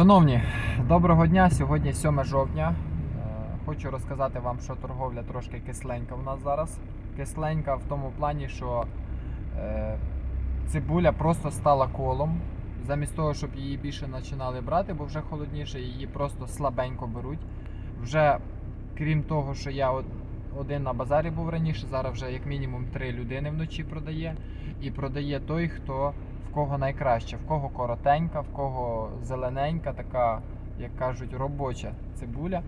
Шановні, доброго дня. Сьогодні 7 жовтня. Е, Хочу розказати вам, що торговля трошки кисленька в нас зараз. Кисленька в тому плані, що е, цибуля просто стала колом. Замість того, щоб її більше починали брати, бо вже холодніше, її просто слабенько беруть. Вже крім того, що я один на базарі був раніше, зараз вже як мінімум три людини вночі продає. І продає той, хто в кого найкраще, в кого коротенька, в кого зелененька, така, як кажуть, робоча цибуля.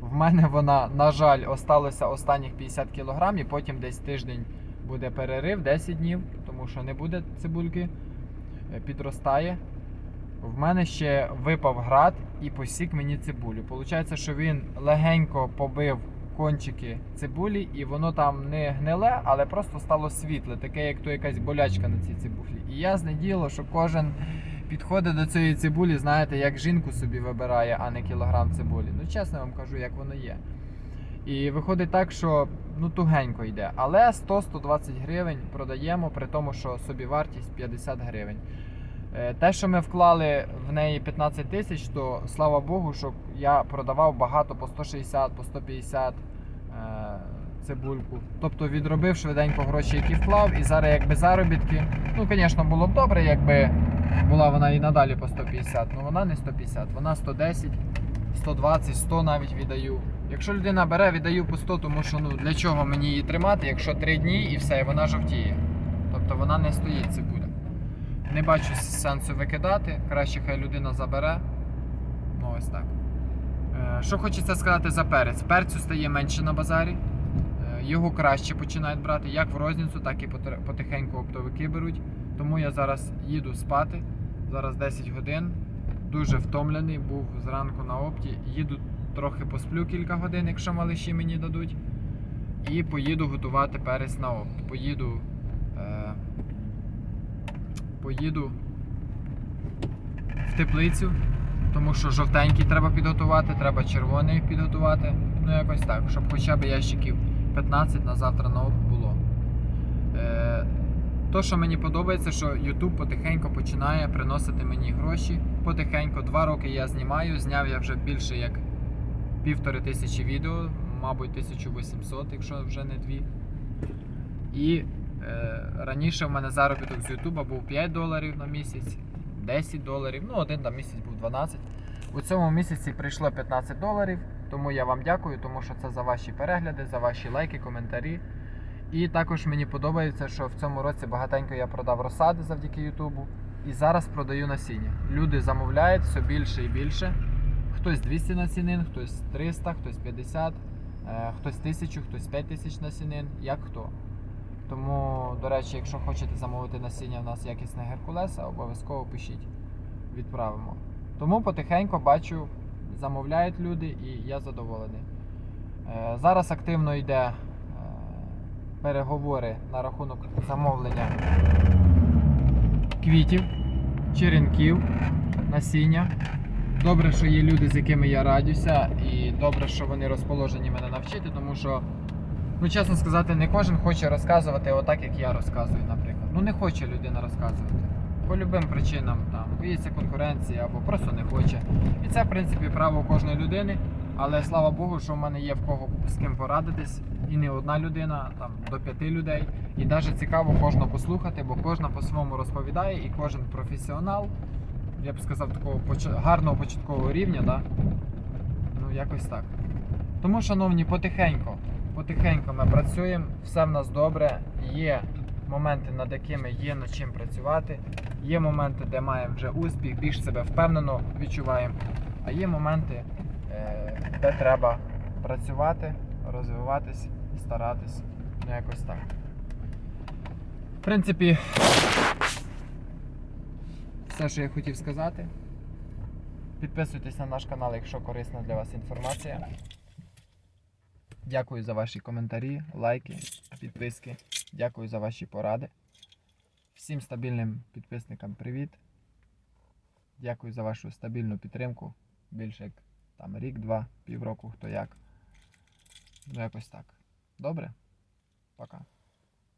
В мене вона, на жаль, осталося останніх 50 кг, і потім десь тиждень буде перерив, 10 днів, тому що не буде цибульки, е, підростає. В мене ще випав град і посік мені цибулю. Получається, що він легенько побив кончики цибулі, і воно там не гниле, але просто стало світле, таке, як то якась болячка на цій цибулі. І ясне діло, що кожен підходить до цієї цибулі, знаєте, як жінку собі вибирає, а не кілограм цибулі. Ну, чесно вам кажу, як воно є. І виходить так, що ну тугенько йде. Але 100-120 гривень продаємо, при тому, що собівартість 50 гривень. Е, Те, що ми вклали в неї 15 тисяч, то слава Богу, що я продавав багато по 160, по 150 е, цибульку. Тобто відробив швиденько гроші, які вклав, і зараз якби заробітки. Ну, звісно, було б добре, якби була вона і надалі по 150, але вона не 150, вона 110, 120, 100 навіть віддаю. Якщо людина бере, віддаю по 100, тому що ну для чого мені її тримати, якщо 3 дні і все, і вона жовтіє. Тобто вона не стоїть цибуля. Не бачу сенсу викидати, краще хай людина забере. Ну ось так. Е, Що хочеться сказати за перець? Перцю стає менше на базарі. Його краще починають брати як в розницю, так і потихеньку оптовики беруть. Тому я зараз їду спати. Зараз 10 годин. Дуже втомлений, був зранку на опті. Їду трохи посплю кілька годин, якщо малиші мені дадуть. І поїду готувати перець на опт. Поїду. Е, поїду в теплицю, тому що жовтенький треба підготувати, треба червоний підготувати. Ну, якось так, щоб хоча б ящиків 15 на завтра на було. Е, то, що мені подобається, що YouTube потихеньку починає приносити мені гроші. Потихеньку, два роки я знімаю, зняв я вже більше як півтори тисячі відео, мабуть, 1800, якщо вже не дві. І е, раніше в мене заробіток з Ютуба був 5 доларів на місяць, 10 доларів, ну один там місяць був 12. У цьому місяці прийшло 15 доларів, тому я вам дякую, тому що це за ваші перегляди, за ваші лайки, коментарі. І також мені подобається, що в цьому році багатенько я продав розсади завдяки Ютубу. І зараз продаю насіння. Люди замовляють все більше і більше. Хтось 200 насінин, хтось 300, хтось 50, е, хтось 1000, хтось 5000 насінин, як хто. Тому, до речі, якщо хочете замовити насіння в нас якісне Геркулеса, обов'язково пишіть, відправимо. Тому потихеньку бачу, замовляють люди і я задоволений. Е, Зараз активно йде е, переговори на рахунок замовлення квітів, черенків, насіння. Добре, що є люди, з якими я радюся, і добре, що вони розположені мене навчити, тому що, ну чесно сказати, не кожен хоче розказувати отак, як я розказую, наприклад. Ну не хоче людина розказувати. По любим причинам там боїться конкуренції або просто не хоче. І це, в принципі, право кожної людини. Але слава Богу, що в мене є в кого з ким порадитись. І не одна людина, там до п'яти людей. І навіть цікаво кожного послухати, бо кожна по-своєму розповідає, і кожен професіонал, я б сказав, такого гарного початкового рівня, да? ну якось так. Тому, шановні, потихеньку, потихеньку ми працюємо, все в нас добре. Є моменти, над якими є над чим працювати. Є моменти, де маємо вже успіх, більш себе впевнено відчуваємо. А є моменти, е, де треба працювати, розвиватись, старатись. Ну, якось так. В принципі, все, що я хотів сказати. Підписуйтесь на наш канал, якщо корисна для вас інформація. Дякую за ваші коментарі, лайки, підписки. Дякую за ваші поради. Всім стабільним підписникам привіт. Дякую за вашу стабільну підтримку. Більше як там рік-два, півроку, хто як. Ну якось так. Добре? Пока.